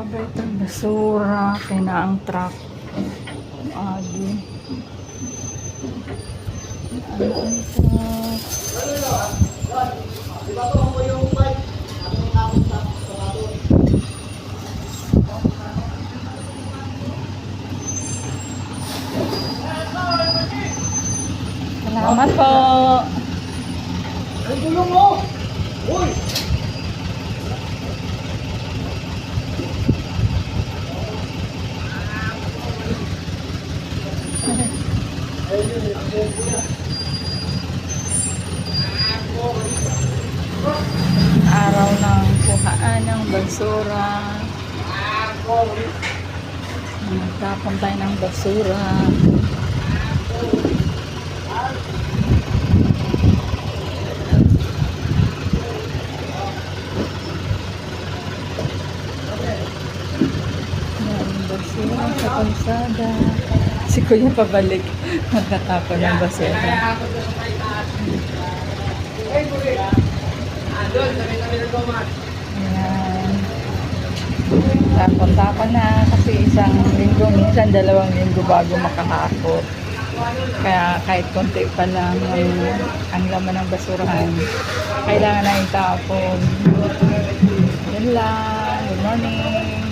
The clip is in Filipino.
Grabe itong basura. Kinaang truck. Agi. Ano ito? Salamat po. Ay, gulong mo! Uy! Araw ng kuhaan ng basura. Nagtapon tayo ng basura. Yan, basura sa kalsada. Si Kuya pabalik. Magtatapon ng basura. Ayan. Tapon-tapon na kasi isang linggo, minsan dalawang linggo bago makahakot. Kaya kahit konti pa lang ang, ang laman ng basurahan, kailangan na itapon. Yan lang. Good morning.